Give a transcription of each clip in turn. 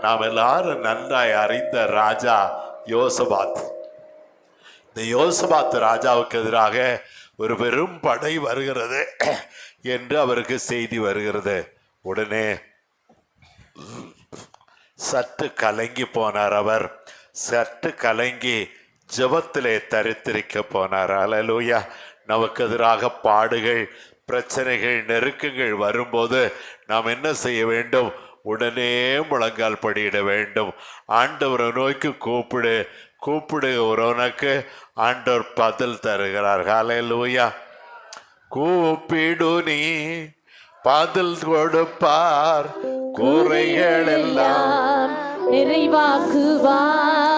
நாம் எல்லாரும் நன்றாய் அறிந்த ராஜா யோசபாத். இந்த யோசபாத் ராஜாவுக்கு எதிராக ஒரு பெரும் படை வருகிறது என்று அவருக்கு செய்தி வருகிறது. உடனே சற்று கலங்கி போனார் அவர். சற்று கலங்கி ஜபத்திலே தரித்திருக்க போனார். அலலூயா நமக்கு எதிராக பாடுகள் பிரச்சனைகள் நெருக்கங்கள் வரும்போது நாம் என்ன செய்ய வேண்டும்? உடனே முழங்கால் படியிட வேண்டும். ஆண்டவரை நோக்கி கூப்பிடு கூப்பிடு ஒருவனுக்கு ஆண்டவர் பதில் தருகிறார். ஹalleluya. கூப்பிடு நீ பதில் கொடுப்பார். குறைகள் எல்லாம் நிறைவாக்குவார்.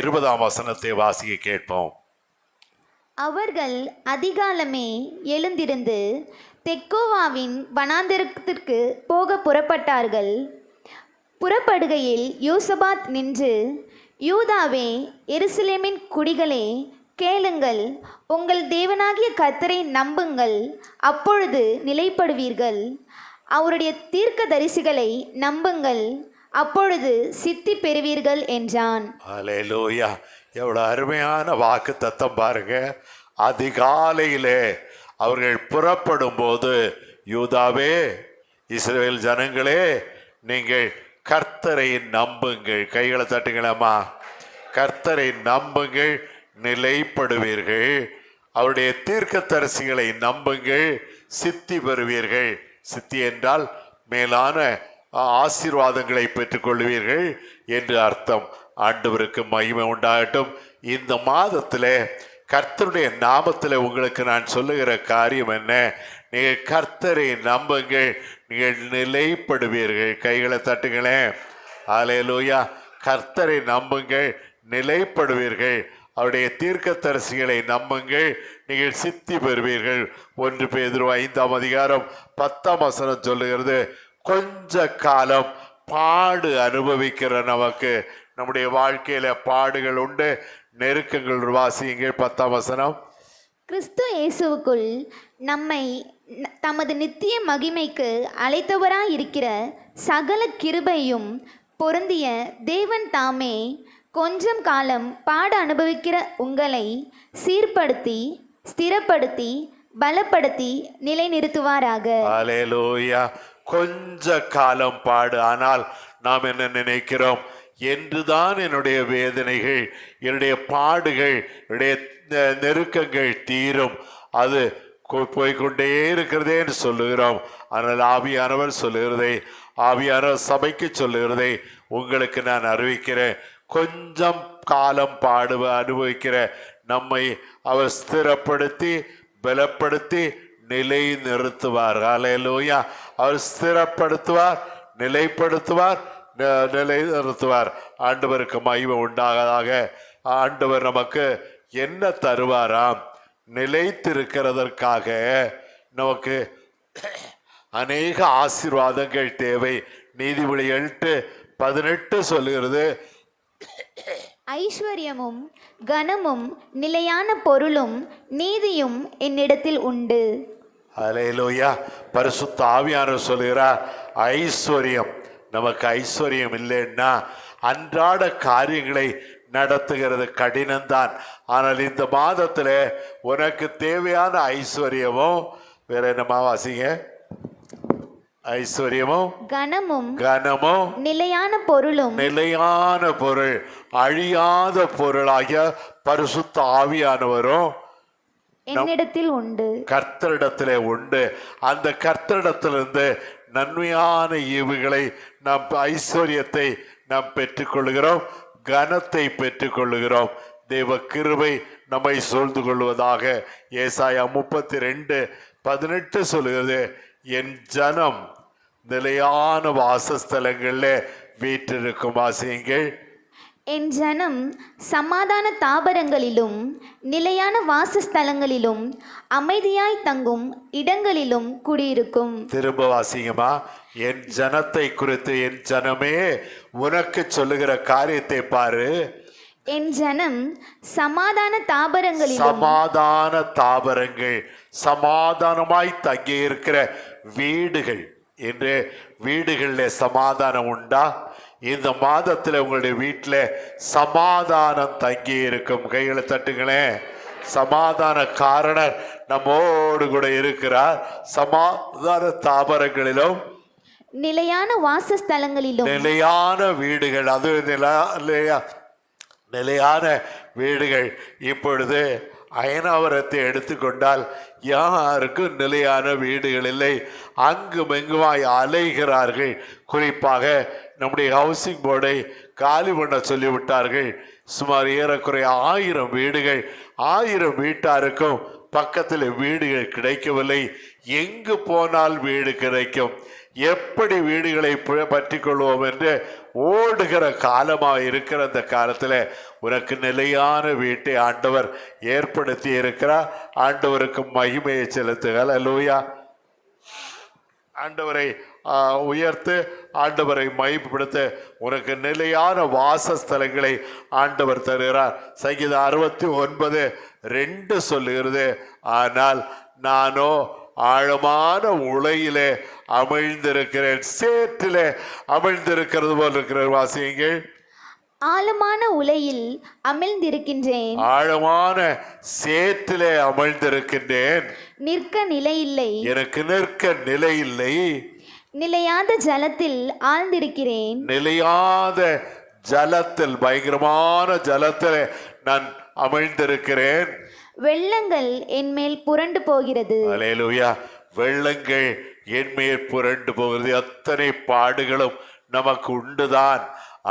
இருபதாம் வசனத்தை வாசிக்க கேட்போம். அவர்கள் அதிகாலமே எழுந்திருந்து தெக்கோவாவின் வனாந்திரத்திற்கு போக புறப்பட்டார்கள். புறப்படுகையில் யோசபாத் நின்று யூதாவே எருசலேமின் குடிகளே கேளுங்கள். உங்கள் தேவனாகிய கர்த்தரை நம்புங்கள். அப்பொழுது நிலைப்படுவீர்கள். அவருடைய தீர்க்க தரிசிகளை நம்புங்கள். அப்பொழுது சித்தி பெறுவீர்கள் என்றான். அலையலூயா எவ்வளோ அருமையான வாக்கு தத்தம் பாருங்க. அதிகாலையிலே அவர்கள் புறப்படும் போது யூதாவே இஸ்ரேல் ஜனங்களே நீங்கள் கர்த்தரை நம்புங்கள். கைகளை தட்டுங்களேம்மா. கர்த்தரை நம்புங்கள் நிலைப்படுவீர்கள். அவருடைய தீர்க்கதரிசிகளை நம்புங்கள் சித்தி பெறுவீர்கள். சித்தி என்றால் மேலான ஆசீர்வாதங்களை பெற்றுக்கொள்வீர்கள் என்று அர்த்தம். ஆண்டவருக்கு மகிமை உண்டாகட்டும். இந்த மாதத்தில் கர்த்தருடைய நாமத்தில் உங்களுக்கு நான் சொல்லுகிற காரியம் என்ன? நீங்கள் கர்த்தரை நம்புங்கள். நீங்கள் நிலைப்படுவீர்கள். கைகளை தட்டுங்களேன். ஆலையலூயா கர்த்தரை நம்புங்கள். நிலைப்படுவீர்கள். அவருடைய தீர்க்கத்தரசிகளை நம்புங்கள். நீங்கள் சித்தி பெறுவீர்கள். ஒன்று பேதுரு ஐந்தாம் அதிகாரம் பத்தாம் வசனம் சொல்லுகிறது. கொஞ்ச காலம் பாடு அனுபவிக்கிற நமக்கு நம்முடைய வாழ்க்கையில பாடுகள் உண்டு. நெருக்கங்கள் வாசியுங்கள் பத்தாம் வசனம். கிறிஸ்து இயேசுவுக்குள் நம்மை தமது நித்திய மகிமைக்கு அழைத்தவராயிருக்கிற சகல கிருபையும் பொருந்திய தேவன் தாமே கொஞ்சம் காலம் பாட அனுபவிக்கிற உங்களை சீர்படுத்தி ஸ்திரப்படுத்தி பலப்படுத்தி நிலைநிறுத்துவாராக. கொஞ்ச காலம் பாடு ஆனால் நாம் என்ன நினைக்கிறோம்? என்றுதான் என்னுடைய வேதனைகள் என்னுடைய பாடுகள் என்னுடைய நெ- நெருக்கங்கள் தீரும். அது போய்கொண்டே போய்க்கொண்டே இருக்கிறதேன்னு சொல்லுகிறோம். ஆனால் ஆவியானவர் சொல்லுகிறதை ஆவியானவர் சபைக்கு சொல்லுகிறதை உங்களுக்கு நான் அறிவிக்கிறேன். கொஞ்சம் காலம் பாடுவ அனுபவிக்கிற நம்மை அவர் ஸ்திரப்படுத்தி பலப்படுத்தி நிலை நிறுத்துவார் அலையலூயா அவர் ஸ்திரப்படுத்துவார் நிலைப்படுத்துவார் ந- நிலை நிறுத்துவார் ஆண்டவருக்கு மகிமை உண்டாகதாக ஆண்டவர் நமக்கு என்ன தருவாராம்? நிலைத்திருக்கிறதற்காக நமக்கு அநேக ஆசீர்வாதங்கள் தேவை. நீதிபதி எட்டு பதினெட்டு சொல்லுகிறது. ஐஸ்வர்யமும் கனமும் நிலையான பொருளும் நீதியும் என்னிடத்தில் உண்டு. அலையிலோயா. பரிசுத்த ஆவியானவர் சொல்கிறார் ஐஸ்வர்யம் நமக்கு ஐஸ்வர்யம் இல்லைன்னா அன்றாட காரியங்களை நடத்துகிறது கடினம்தான். ஆனால் இந்த மாதத்தில் உனக்கு தேவையான ஐஸ்வர்யமும் வேற என்னமா வாசிங்க? ஐஸ்வர்யமும் கனமும் கனமும் நிலையான பொருளும் நிலையான பொருள் அழியாத பொருளாகிய பரிசுத்த ஆவியானவரும் என்னிடத்தில் உண்டு. கர்த்தரிடத்திலே உண்டு. அந்த கர்த்தரிடத்திலிருந்து நன்மையான ஈவுகளை நாம் ஐஸ்வர்யத்தை நாம் பெற்றுக்கொள்கிறோம் கனத்தை பெற்றுக்கொள்கிறோம் தேவ கிருபை நம்மை சூழ்ந்து கொள்வதாக ஏசாயா முப்பத்தி ரெண்டு பதினெட்டு சொல்லுகிறது. என் ஜனம் நிலையான வாசஸ்தலங்களில் வீற்றிருக்கும் ஆசைங்கள் என் ஜனம் சமாதான தாபரங்களிலும் நிலையான வாசஸ்தலங்களிலும் அமைதியாய் தங்கும் இடங்களிலும் குடியிருக்கும். திரும்ப வாசிங்கம்மா என் ஜனத்தை குறித்து என் ஜனமே உனக்கு சொல்லுகிற காரியத்தை பாரு. என் ஜனம் சமாதான தாபரங்களிலும் சமாதான தாவரங்கள் சமாதானமாய் தங்கி இருக்கிற வீடுகள் என்று வீடுகளில் சமாதானம் உண்டா? இந்த மாதத்தில் உங்களுடைய வீட்டில் சமாதானம் தங்கி இருக்கும். கைகளை தட்டுங்களேன். சமாதான காரணர் நம்மோடு கூட இருக்கிறார். சமாதான தாவரங்களிலும் நிலையான வாசஸ்தலங்களிலும். நிலையான வீடுகள் அது நிலா நிலையா நிலையான வீடுகள் இப்பொழுது அயனாவரத்தை எடுத்துக்கொண்டால் யாருக்கும் நிலையான வீடுகள் இல்லை. அங்கும் எங்குமாய் அலைகிறார்கள். குறிப்பாக நம்முடைய ஹவுசிங் போர்டை காலி பண்ண சொல்லிவிட்டார்கள். சுமார் ஏறக்குறைய ஆயிரம் வீடுகள் ஆயிரம் வீட்டாருக்கும் பக்கத்தில் வீடுகள் கிடைக்கவில்லை. எங்கு போனால் வீடு கிடைக்கும்? எப்படி வீடுகளை பற்றி கொள்வோம் என்று ஓடுகிற காலமாக இருக்கிற அந்த காலத்தில் உனக்கு நிலையான வீட்டை ஆண்டவர் ஏற்படுத்தி இருக்கிறார். ஆண்டவருக்கு மகிமையை செலுத்துகள் அல்லூயா ஆண்டவரை உயர்த்து ஆண்டவரை மகிமைப்படுத்த. உனக்கு நிலையான வாசஸ்தலங்களை ஆண்டவர் தருகிறார். சங்கீதம் அறுபத்தி ஒன்பது ரெண்டு சொல்லுகிறது. ஆனால் நானோ ஆழமான உலையிலே அமிழ்ந்திருக்கிறேன் சேற்றிலே அமிழ்ந்திருக்கிறது போல் இருக்கிற வாசியங்கள். ஆழமான உலையில் அமிழ்ந்திருக்கின்றேன். ஆழமான சேற்றிலே அமிழ்ந்திருக்கின்றேன். நிற்க நிலையில்லை. எனக்கு நிற்க நிலை இல்லை நிலையாத ஜலத்தில் ஆழ்ந்திருக்கிறேன். நிலையாத ஜலத்தில் பயங்கரமான ஜலத்தில் நான் அமிழ்ந்திருக்கிறேன். வெள்ளங்கள் என்மேல் புரண்டு போகிறது. அலேலுயா வெள்ளங்கள் என்மேல் புரண்டு போகிறது. அத்தனை பாடுகளும் நமக்கு உண்டுதான்.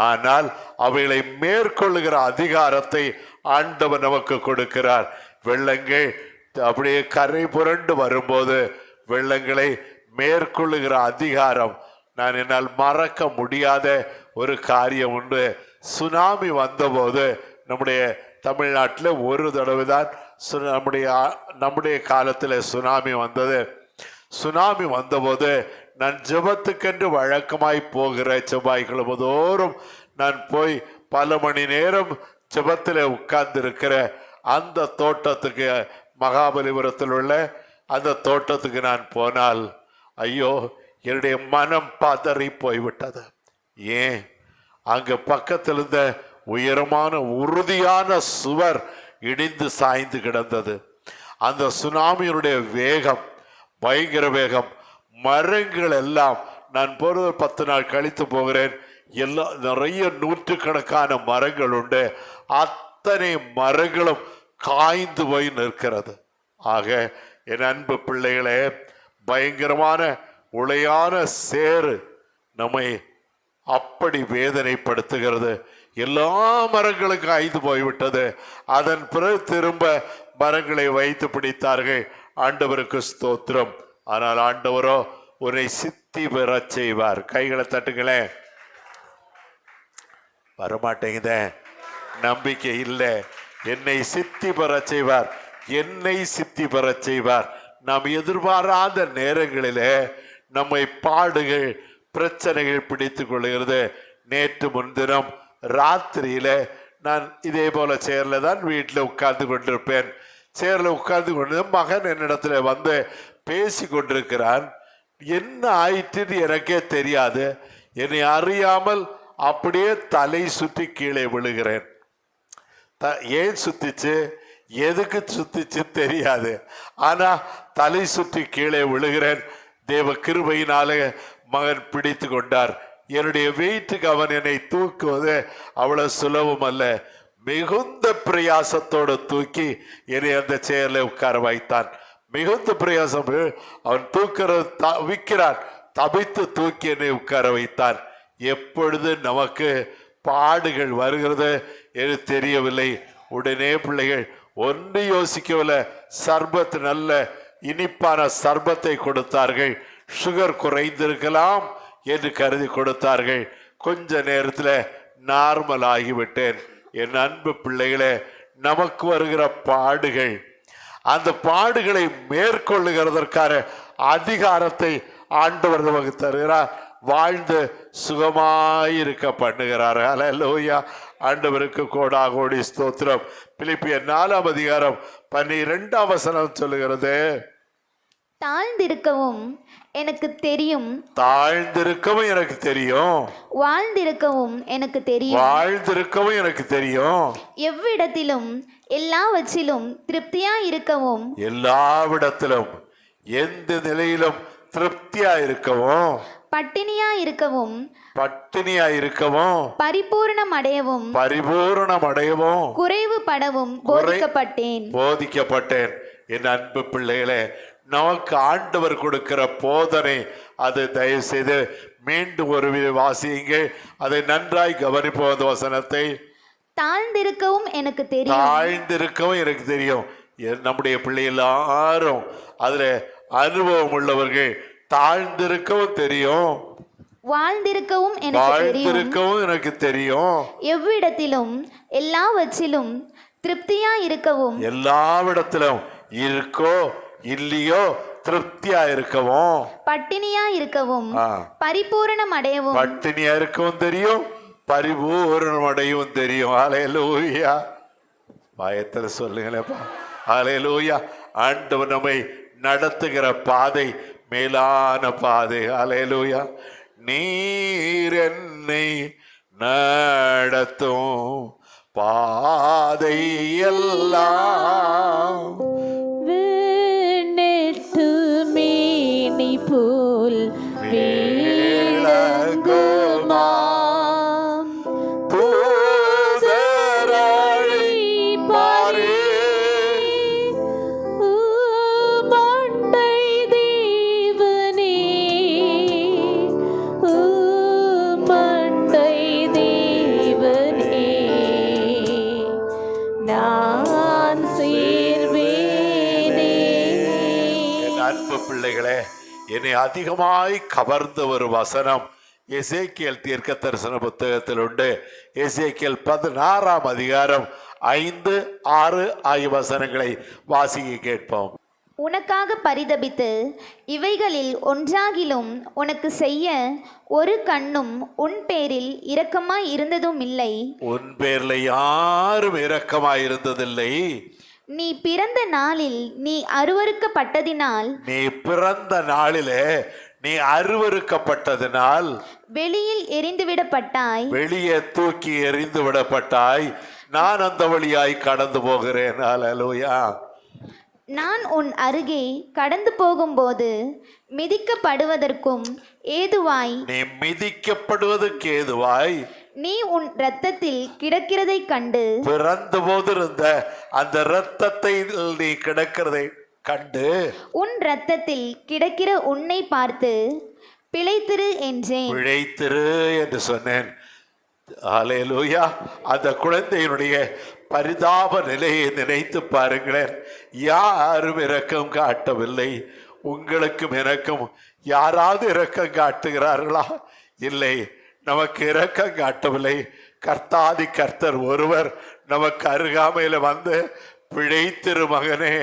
ஆனால் அவைகளை மேற்கொள்ளுகிற அதிகாரத்தை ஆண்டவர் நமக்கு கொடுக்கிறார். வெள்ளங்கள் அப்படியே கரை புரண்டு வரும்போது வெள்ளங்களை மேற்கொள்ளுகிற அதிகாரம் நான் என்னால் மறக்க முடியாத ஒரு காரியம் உண்டு. சுனாமி வந்தபோது நம்முடைய தமிழ்நாட்டில் ஒரு தடவை தான் நம்முடைய நம்முடைய காலத்தில் சுனாமி வந்தது. சுனாமி வந்தபோது நான் ஜெபத்துக்கென்று வழக்கமாய் போகிற செவ்வாய்க்கிழமை தோறும் நான் போய் பல மணி நேரம் ஜபத்தில் உட்கார்ந்திருக்கிற அந்த தோட்டத்துக்கு மகாபலிபுரத்தில் உள்ள அந்த தோட்டத்துக்கு நான் போனால் ஐயோ என்னுடைய மனம் பதறி போய்விட்டது. ஏன்? அங்கே பக்கத்தில் இருந்த உயரமான உறுதியான சுவர் இடிந்து சாய்ந்து கிடந்தது. அந்த சுனாமியினுடைய வேகம் பயங்கர வேகம் மரங்கள் எல்லாம் நான் போறது பத்து நாள் கழித்து போகிறேன். எல்லா நிறைய நூற்றுக்கணக்கான மரங்கள் உண்டு. அத்தனை மரங்களும் காய்ந்து போய் நிற்கிறது. ஆக என் அன்பு பிள்ளைகளே பயங்கரமான உளையான சேறு நம்மை அப்படி வேதனைப்படுத்துகிறது. எல்லா மரங்களுக்கும் காய்ந்து போய்விட்டது. அதன் பிறகு திரும்ப மரங்களை வைத்து பிடித்தார்கள். ஆண்டவருக்கு ஸ்தோத்திரம். ஆனால் ஆண்டவரோ உன்னை சித்தி பெற செய்வார். கைகளை தட்டுங்களேன். வரமாட்டேங்குத. நம்பிக்கை இல்லை. என்னை சித்தி பெற செய்வார். என்னை சித்தி பெற செய்வார். நாம் எதிர்பாராத நேரங்களிலே நம்மை பாடுகள் பிரச்சனைகள் பிடித்து கொள்கிறது. நேற்று முன்தினம் ராத்திரியில் நான் இதே போல் சேரில் தான் வீட்டில் உட்கார்ந்து கொண்டிருப்பேன். சேரில் உட்கார்ந்து கொண்டு மகன் என்னிடத்துல வந்து பேசி கொண்டிருக்கிறான். என்ன ஆயிற்றுன்னு எனக்கே தெரியாது. என்னை அறியாமல் அப்படியே தலை சுற்றி கீழே விழுகிறேன். த- ஏன் சுத்திச்சு? எதுக்கு சுத்திச்சு தெரியாது. ஆனால் தலை சுற்றி கீழே விழுகிறேன். தேவ கிருபையினால மகன் பிடித்து கொண்டார். என்னுடைய வெயிட்டுக்கு அவன் என்னை தூக்குவது அவ்வளவு சுலபம் அல்ல. மிகுந்த பிரயாசத்தோடு தூக்கி என்னை அந்த செயலில் உட்கார வைத்தான். மிகுந்த பிரயாசம். அவன் தூக்கிறது தவிக்கிறான் தபித்து தூக்கி என்னை உட்கார வைத்தான். எப்பொழுது நமக்கு பாடுகள் வருகிறது என்று தெரியவில்லை. உடனே பிள்ளைகள் ஒன்று யோசிக்கவில்லை. சர்பத் நல்ல இனிப்பான சர்பத்தை கொடுத்தார்கள். சுகர் குறைந்திருக்கலாம். என்று கருதி கொடுத்தார்கள். கொஞ்ச நேரத்தில் நார்மல் ஆகிவிட்டேன். என் அன்பு பிள்ளைகளே நமக்கு வருகிற பாடுகள் அந்த பாடுகளை மேற்கொள்ளுகிறதற்கான அதிகாரத்தை ஆண்டவர் நமக்கு தருகிறார். வாழ்ந்து சுகமாயிருக்க பண்ணுகிறார். அல்லேலூயா ஆண்டவருக்கு கோடா கோடி ஸ்தோத்திரம். பிலிப்பிய நாலாம் அதிகாரம் பன்னிரெண்டாம் வசனம் சொல்லுகிறது. தாழ்ந்திருக்கவும் எனக்கு தெரியும். தாழ்ந்திருக்கவும் எனக்கு தெரியும். வாழ்ந்திருக்கவும் எனக்கு தெரியும். வாழ்ந்திருக்கவும் எனக்கு தெரியும். எவ்விடத்திலும் எல்லாவற்றிலும் திருப்தியா இருக்கவும் எல்லாவிடத்திலும் எந்த நிலையிலும் திருப்தியா இருக்கவும் பட்டினியா இருக்கவும் பட்டினியா இருக்கவும் பரிபூரணம் அடையவும் பரிபூரணம் அடையவும் குறைவு படவும் போதிக்கப்பட்டேன். போதிக்கப்பட்டேன். என் அன்பு பிள்ளைகளே நமக்கு ஆண்டவர் கொடுக்கிற போதனை அது தயவு செய்து மீண்டும் ஒரு வாசியுங்க அதை நன்றாய் கவனிப்போம் அந்த வசனத்தை. தாழ்ந்திருக்கவும் எனக்கு தெரியும். தாழ்ந்திருக்கவும் எனக்கு தெரியும். நம்முடைய பிள்ளை எல்லாரும் அதுல அனுபவம் உள்ளவர்கள். தாழ்ந்திருக்கவும் தெரியும். வாழ்ந்திருக்கவும் எனக்கு தெரியும். வாழ்ந்திருக்கவும் எனக்கு தெரியும். எவ்விடத்திலும் எல்லாவற்றிலும் திருப்தியா இருக்கவும் எல்லாவிடத்திலும் இருக்கோ இல்லையோ திருப்தியா இருக்கவும். பட்டினியா இருக்கவும். பரிபூரணம் அடையவும். பட்டினியா இருக்கவும் தெரியும் பரிபூரணம் அடையவும் தெரியும். ஆலையலூயா பயத்தில் சொல்லுங்களேப்பா ஆலையலூயா ஆண்டவர் நம்மை நடத்துகிற பாதை மேலான பாதை. ஆலையலூயா நீர் என்னை நடத்தும் பாதை எல்லாம் போல் என்னை அதிகமாய் கவர்ந்த ஒரு வசனம் எசேக்கியல் தீர்க்க தரிசன புத்தகத்தில் உண்டு. எசேக்கியல் பதினாறாம் அதிகாரம் ஐந்து ஆறு ஆகிய வசனங்களை வாசிக்க கேட்போம். உனக்காக பரிதபித்து இவைகளில் ஒன்றாகிலும் உனக்கு செய்ய ஒரு கண்ணும் உன் பேரில் இரக்கமாய் இருந்ததும் இல்லை உன் பேர்ல யாரும் இரக்கமாய் இருந்ததில்லை. நீ பிறந்த நாளில் நீ அருவருக்கப்பட்டதினால் நீ பிறந்த நாளிலே நீ அருவருக்கப்பட்டதினால் வெளியில் எரிந்துவிடப்பட்டாய். வெளியே தூக்கி எறிந்து விடப்பட்டாய் நான் அந்த வழியாய் கடந்து போகிறேன். அல்லேலூயா நான் உன் அருகே கடந்து போகும்போது மிதிக்கப்படுவதற்கும் ஏதுவாய் நீ மிதிக்கப்படுவதற்கு ஏதுவாய்? நீ உன் இரத்தத்தில் கிடக்கிறதைக் கண்டு பிறந்த போதிருந்த அந்த இரத்தத்தை நீ கிடக்கிறதை கண்டு உன் இரத்தத்தில் கிடக்கிற உன்னை பார்த்து பிழைத்திரு என்றேன். பிழைத்திரு என்று சொன்னேன். ஆலேலூயா அந்த குழந்தையினுடைய பரிதாப நிலையை நினைத்து பாருங்களேன். யாரும் இரக்கம் காட்டவில்லை. உங்களுக்கும் எனக்கும் யாராவது இரக்கம் காட்டுகிறார்களா? இல்லை. நமக்கு இரக்கம் காட்டவில்லை. கர்த்தாதி கர்த்தர் ஒருவர் நமக்கு அருகாமையில் வந்து பிழைத்திரு மகனே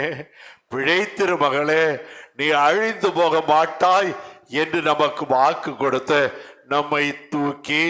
பிழைத்திரு மகளே நீ அழிந்து போக மாட்டாய் என்று நமக்கு வாக்கு கொடுத்து நம்மை தூக்கி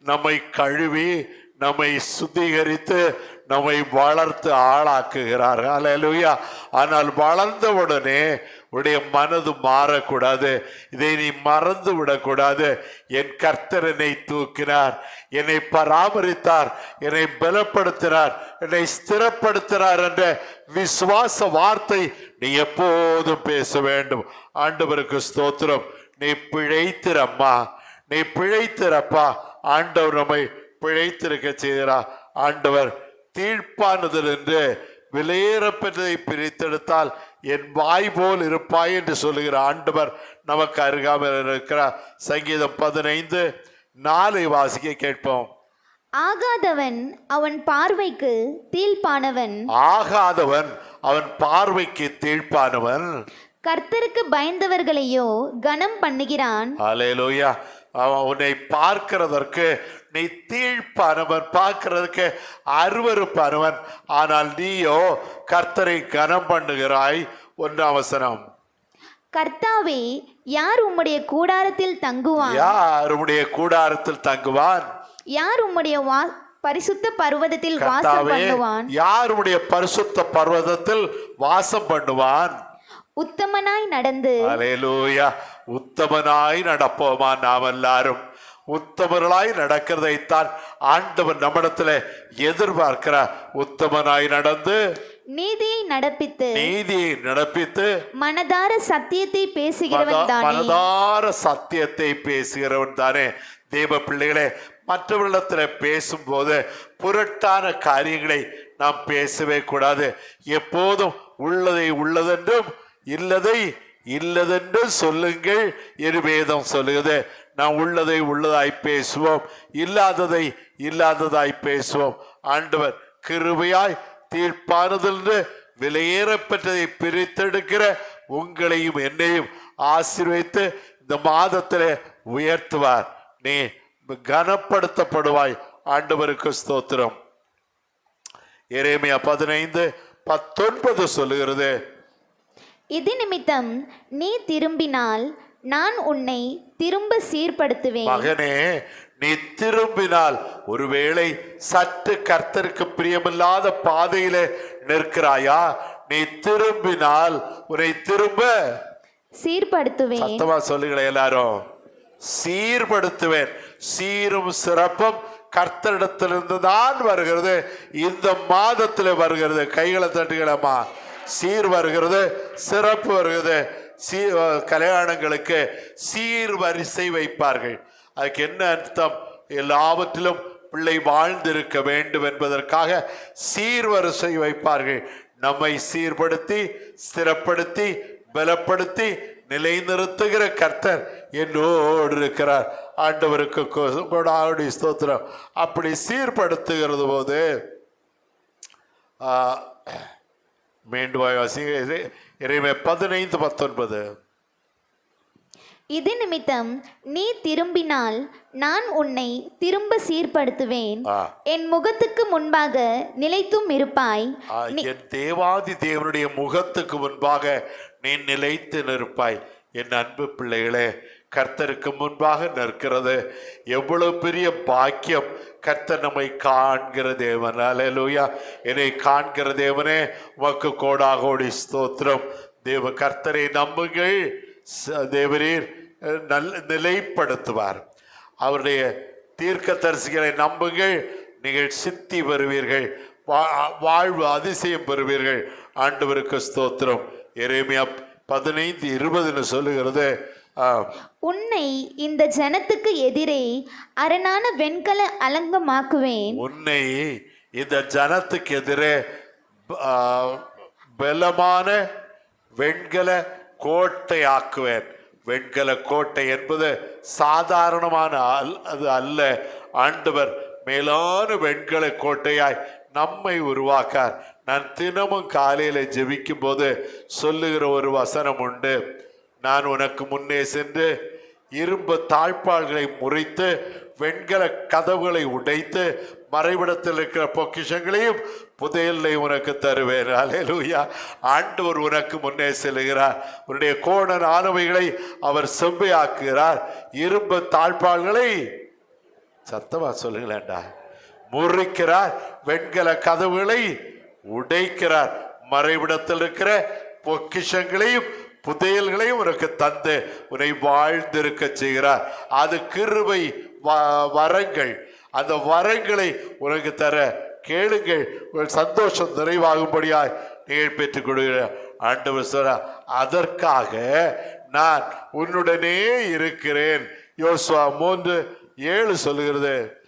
நம்மை கழுவி நம்மை சுத்திகரித்து நம்மை வளர்த்து ஆளாக்குகிறார். அல்லேலூயா ஆனால் வளர்ந்தவுடனே உடைய மனது மாறக்கூடாது. இதை நீ மறந்து விடக்கூடாது. என் கர்த்தர் என்னை தூக்கினார். என்னை பராமரித்தார். என்னை பலப்படுத்தினார். என்னை ஸ்திரப்படுத்தினார் என்ற விசுவாச வார்த்தை நீ எப்போதும் பேச வேண்டும். ஆண்டவருக்கு ஸ்தோத்திரம். நீ பிழைத்திரம்மா. நீ பிழைத்திரப்பா. ஆண்டவர் நம்மை பிழைத்திருக்க செய்கிறார். ஆண்டவர் தீர்ப்பானதில் என்று விலையேறப்பெற்றதை பிரித்தெடுத்தால் என் வாய் போல் இருப்பாய் என்று சொல்லுகிற ஆண்டவர் நமக்கு அருகாமல் இருக்கிறார். சங்கீதம் பதினைந்து நாளை வாசிக்க கேட்போம். ஆகாதவன் அவன் பார்வைக்கு தீழ்ப்பானவன். ஆகாதவன் அவன் பார்வைக்கு தீழ்ப்பானவன். கர்த்தருக்கு பயந்தவர்களையோ கனம் பண்ணுகிறான். அலையலூயா அவன் உன்னை பார்க்கிறதற்கு நீ தீழ்ப்பானவன் பார்க்கிறதுக்கு அருவருப்பானவன். ஆனால் நீயோ கர்த்தரை கனம் பண்ணுகிறாய் ஒன்றாம் வசனம். கர்த்தாவே யார் உம்முடைய கூடாரத்தில் தங்குவான்? யார் உம்முடைய கூடாரத்தில் தங்குவான்? யார் உம்முடைய வா பரிசுத்த பர்வதத்தில் வாசம் பண்ணுவான்? யார் உம்முடைய பரிசுத்த பர்வதத்தில் வாசம் பண்ணுவான்? உத்தமனாய் நடந்து அலேலூயா உத்தமனாய் நடப்போமா? நாம் எல்லாரும். உத்தமர்களாய் நடக்கிறதைத்தான் ஆண்டவன் நம்மிடத்துல எதிர்பார்க்கிறார். உத்தமனாய் நடந்து நீதியை நடப்பித்து நீதியை நடப்பித்து மனதார சத்தியத்தை பேசுகிறவன் மனதார சத்தியத்தை பேசுகிறவன் தானே. தேவ பிள்ளைகளே மற்றவர்களிடத்துல பேசும்போது புரட்டான காரியங்களை நாம் பேசவே கூடாது. எப்போதும் உள்ளதை உள்ளதென்றும் இல்லதை இல்லதென்று சொல்லுங்கள் என்று வேதம் சொல்லுகிறது. நாம் உள்ளதை உள்ளதாய் பேசுவோம். இல்லாததை இல்லாததாய் பேசுவோம். ஆண்டவர் கிருபையாய் தீர்ப்பானதென்று விலையேறப்பட்டதை பிரித்தெடுக்கிற உங்களையும் என்னையும் ஆசீர்வைத்து இந்த மாதத்தில் உயர்த்துவார். நீ கனப்படுத்தப்படுவாய். ஆண்டவருக்கு ஸ்தோத்திரம். இறைமையா பதினைந்து பத்தொன்பது சொல்லுகிறது. இது நிமித்தம் நீ திரும்பினால் நான் உன்னை திரும்ப சீர்படுத்துவேன். மகனே நீ திரும்பினால் ஒருவேளை சற்று கர்த்தருக்கு பிரியமில்லாத பாதையிலே நிற்கிறாயா? நீ திரும்பினால் உன்னை திரும்ப. சீர்படுத்துவேன். சத்தமா சொல்லுங்களேன் எல்லாரும். சீர்படுத்துவேன். சீரும் சிறப்பும் கர்த்தரிடத்திலிருந்து தான் வருகிறது. இந்த மாதத்தில் வருகிறது. கைகளை தட்டுகளம்மா சீர் வருகிறது சிறப்பு வருகிறது. சீ கல்யாணங்களுக்கு சீர் வரிசை வைப்பார்கள். அதுக்கு என்ன அர்த்தம்? எல்லாவற்றிலும் பிள்ளை வாழ்ந்திருக்க வேண்டும் என்பதற்காக சீர்வரிசை வைப்பார்கள். நம்மை சீர்படுத்தி ஸ்திரப்படுத்தி பலப்படுத்தி நிலைநிறுத்துகிற கர்த்தர் என்னோடு இருக்கிறார். ஆண்டவருக்கு கொ- ஸ்தோத்திரம். அப்படி சீர்படுத்துகிறது போது மீண்டும் வாசிங்க. இறை- இறைமை பதினைந்து பத்தொன்பது. இது நிமித்தம் நீ திரும்பினால் நான் உன்னை திரும்ப சீர்படுத்துவேன். என் முகத்துக்கு முன்பாக நிலைத்தும் இருப்பாய். என் தேவாதி தேவனுடைய முகத்துக்கு முன்பாக நீ நிலைத்து நிற்பாய். என் அன்பு பிள்ளைகளே கர்த்தருக்கு முன்பாக நிற்கிறது. எவ்வளவு பெரிய பாக்கியம் கர்த்தர் நம்மை காண்கிற தேவன். அலையலூயா என்னை காண்கிற தேவனே உமக்கு கோடாகோடி ஸ்தோத்திரம். தேவ கர்த்தரை நம்புங்கள். தேவரீர் நல் நிலைப்படுத்துவார். அவருடைய தீர்க்க தரிசிகளை நம்புங்கள். நீங்கள் சித்தி வருவீர்கள் வா- வாழ்வு அதிசயம் பெறுவீர்கள். ஆண்டவருக்கு ஸ்தோத்திரம். எரேமியா பதினைந்து இருபதுன்னு சொல்லுகிறது. உன்னை இந்த ஜனத்துக்கு எதிரே அரணான வெண்கல அலங்கமாக்குவேன். உன்னை இந்த ஜனத்துக்கு எதிரே பலமான வெண்கல கோட்டை ஆக்குவேன் வெண்கல கோட்டை என்பது சாதாரணமான அல் அது அல்ல. ஆண்டவர் மேலான வெண்கல கோட்டையாய் நம்மை உருவாக்கார். நான் தினமும் காலையில ஜெபிக்கும் போது சொல்லுகிற ஒரு வசனம் உண்டு. நான் உனக்கு முன்னே சென்று இரும்பு தாழ்பாள்களை முறித்து வெண்கல கதவுகளை உடைத்து மறைவிடத்தில் இருக்கிற பொக்கிஷங்களையும் புதையலை உனக்கு தருவேன். அலேலூயா ஆண்டவர் உனக்கு முன்னே செல்கிறார். உன்னுடைய கோணன் ஆளுமைகளை அவர் செவ்வையாக்குகிறார். இரும்பு தாழ்பாள்களை சத்தமா சொல்லுங்களேன்டா. முறிக்கிறார் வெண்கல கதவுகளை உடைக்கிறார். மறைவிடத்தில் இருக்கிற பொக்கிஷங்களையும் புதையல்களையும் உனக்கு தந்து உன்னை வாழ்ந்திருக்க செய்கிறார். அது கிருபை வரங்கள். அந்த வரங்களை உனக்கு தர கேளுங்கள். உங்கள் சந்தோஷம் நிறைவாகும்படியாய் நீங்கள் பெற்றுக் கொடுக்கிற ஆண்டவர் சொல்ற அதற்காக நான் உன்னுடனே இருக்கிறேன். யோசுவா மூன்று ஏழு சொல்லுகிறது.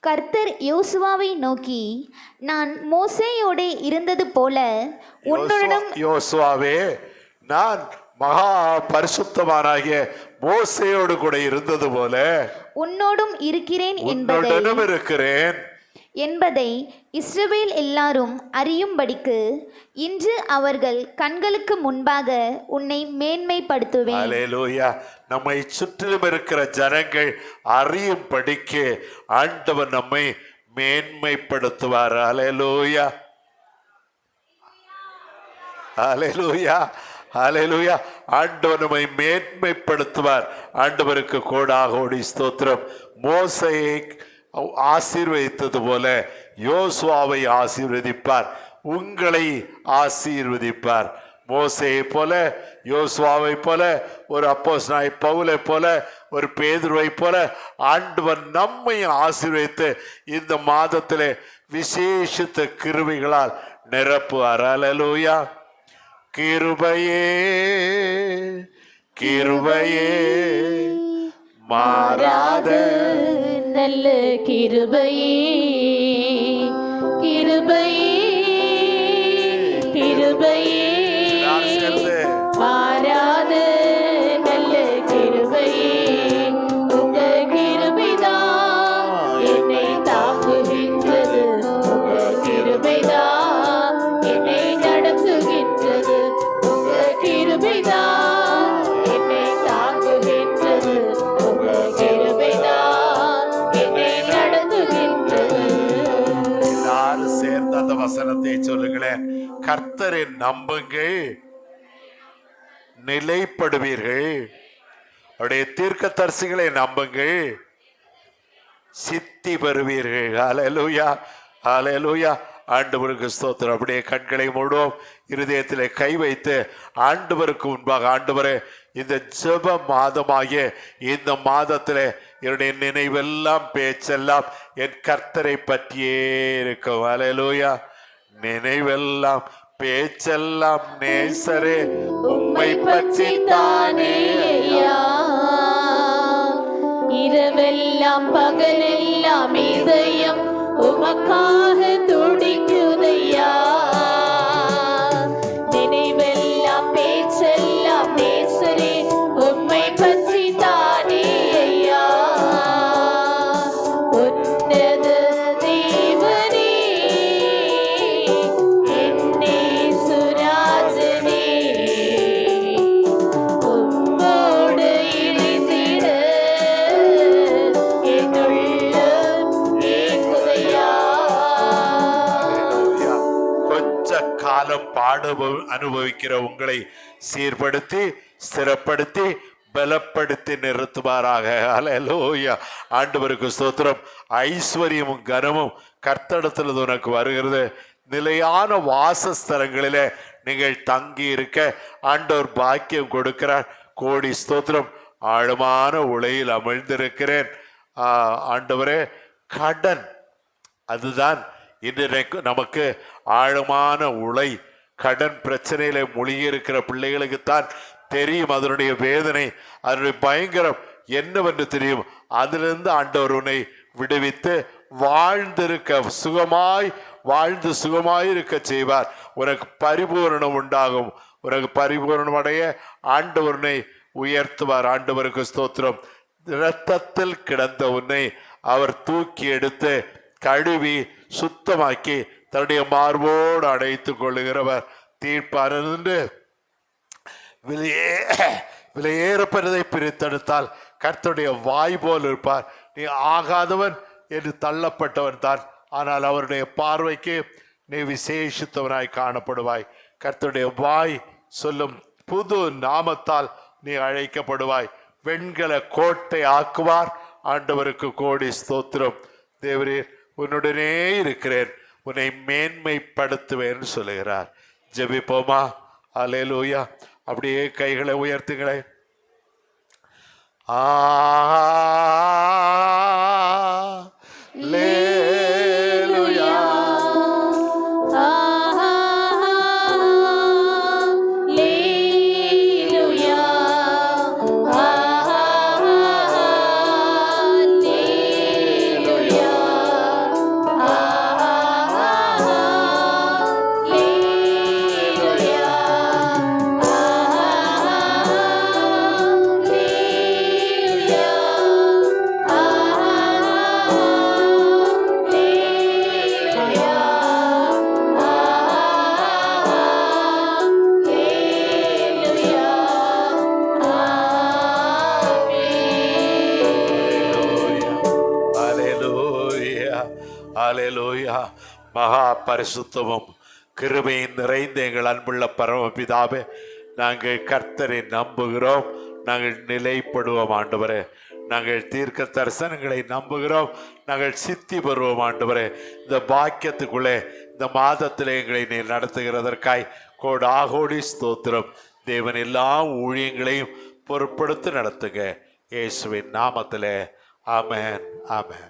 கர்த்தர் யோசுவாவை நோக்கி நான் மோசேயோடே இருந்தது போல உன்னுடன் யோசுவா- யோசுவாவே நான் மகா பரிசுத்தமானாகிய மோசையோடு கூட இருந்தது போல உன்னோடும் இருக்கிறேன் என்பதை உன்னுடனும் இருக்கிறேன். என்பதை இஸ்ரவேல் எல்லாரும் அறியும்படிக்கு இன்று அவர்கள் கண்களுக்கு முன்பாக உன்னை மேன்மைப்படுத்துவேன். அலேலூயா நம்மை சுற்றிலும் இருக்கிற ஜனங்கள் அறியும் படிக்கு ஆண்டவர் நம்மை மேன்மைப்படுத்துவார். அலேலூயா அலேலூயா அலேலூயா ஆண்டவர் நம்மை மேன்மைப்படுத்துவார். ஆண்டவருக்கு கோடாக ஓடி ஸ்தோத்திரம். மோசையை ஆசீர்வதித்தது போல யோசுவாவை ஆசீர்வதிப்பார். உங்களை ஆசீர்வதிப்பார். மோசையை போல யோசுவாவை போல ஒரு அப்போஸ் நாய் பவுலை போல ஒரு பேதுருவை போல ஆண்டவர் நம்மை ஆசீர்வதித்து இந்த மாதத்தில் விசேஷித்த கிருவிகளால் நிரப்புவார். அலலூயா கிருபையே கிருபையே மாறாத நல்ல கிருபையே கிருபையே கிருபையே. கர்த்தரை நம்புங்கள் நிலைப்படுவீர்கள். அவருடைய தீர்க்க தரிசிகளை நம்புங்கள் சித்தி பெறுவீர்கள் அலலூயா அலையலூயா ஆண்டவருக்கு ஸ்தோத்திரம். அப்படியே கண்களை மூடுவோம். இருதயத்தில் கை வைத்து ஆண்டவருக்கு முன்பாக ஆண்டவரே இந்த ஜெப மாதமாகிய இந்த மாதத்தில் என்னுடைய நினைவெல்லாம் பேச்செல்லாம் என் கர்த்தரை பற்றியே இருக்கும். அலலூயா நினைவெல்லாம் பேச்செல்லாம் நேசரே உம்மை பற்றி தானே இரவெல்லாம் பகலெல்லாம் இதயம் உமக்காக துடிக்குதையா அனுபவிக்கிற உங்களை சீர்படுத்தி ஸ்திரப்படுத்தி பலப்படுத்தி நிறுத்துவாராக. அலையலோயா ஆண்டவருக்கு ஸ்தோத்திரம். ஐஸ்வர்யமும் கனமும் கர்த்தடத்தில் உனக்கு வருகிறது. நிலையான வாசஸ்தலங்களிலே நீங்கள் தங்கி இருக்க ஆண்டவர் பாக்கியம் கொடுக்கிறார். கோடி ஸ்தோத்திரம். ஆழமான உலையில் அமிழ்ந்திருக்கிறேன். ஆண்டவரே கடன். அதுதான் இன்று நமக்கு ஆழமான உலை. கடன் பிரச்சனையில மொழிகி இருக்கிற பிள்ளைகளுக்குத்தான் தெரியும் அதனுடைய வேதனை அதனுடைய பயங்கரம் என்னவென்று தெரியும். அதிலிருந்து ஆண்டவர் உன்னை விடுவித்து வாழ்ந்திருக்க சுகமாய் வாழ்ந்து சுகமாய் இருக்க செய்வார். உனக்கு பரிபூரணம் உண்டாகும். உனக்கு பரிபூரணம் அடைய ஆண்டவருனை உயர்த்துவார். ஆண்டவருக்கு ஸ்தோத்திரம். இரத்தத்தில் கிடந்த உன்னை அவர் தூக்கி எடுத்து கழுவி சுத்தமாக்கி தன்னுடைய மார்போடு அடைத்துக் கொள்ளுகிறவர். தீர்ப்பார் என்று விலையே விலையேறப்பெறதை பிரித்தெடுத்தால் கர்த்தருடைய வாய் போல் இருப்பார். நீ ஆகாதவன் என்று தள்ளப்பட்டவன் தான். ஆனால் அவருடைய பார்வைக்கு நீ விசேஷித்தவனாய் காணப்படுவாய். கர்த்தருடைய வாய் சொல்லும் புது நாமத்தால் நீ அழைக்கப்படுவாய். வெண்கல கோட்டை ஆக்குவார். ஆண்டவருக்கு கோடி ஸ்தோத்திரம். தேவரே உன்னுடனே இருக்கிறேன். உன்னை மேன்மைப்படுத்துவேன்னு சொல்லுகிறார். ஜெபிப்போமா? அலேலூயா அப்படியே கைகளை உயர்த்துங்களேன் ஆ லே மகா பரிசுத்தமும் கிருபையும் நிறைந்த எங்கள் அன்புள்ள பரமபிதாவே நாங்கள் கர்த்தரை நம்புகிறோம். நாங்கள் நிலைப்படுவோம் ஆண்டவரே. நாங்கள் தீர்க்க தரிசனங்களை நம்புகிறோம். நாங்கள் சித்தி பெறுவோம் ஆண்டவரே. இந்த பாக்கியத்துக்குள்ளே இந்த மாதத்தில் எங்களை நீ நடத்துகிறதற்காய் கோடாகோடி ஸ்தோத்திரம். தேவன் எல்லா ஊழியங்களையும் பொருட்படுத்தி நடத்துங்க. இயேசுவின் நாமத்தில். ஆமென் ஆமென்.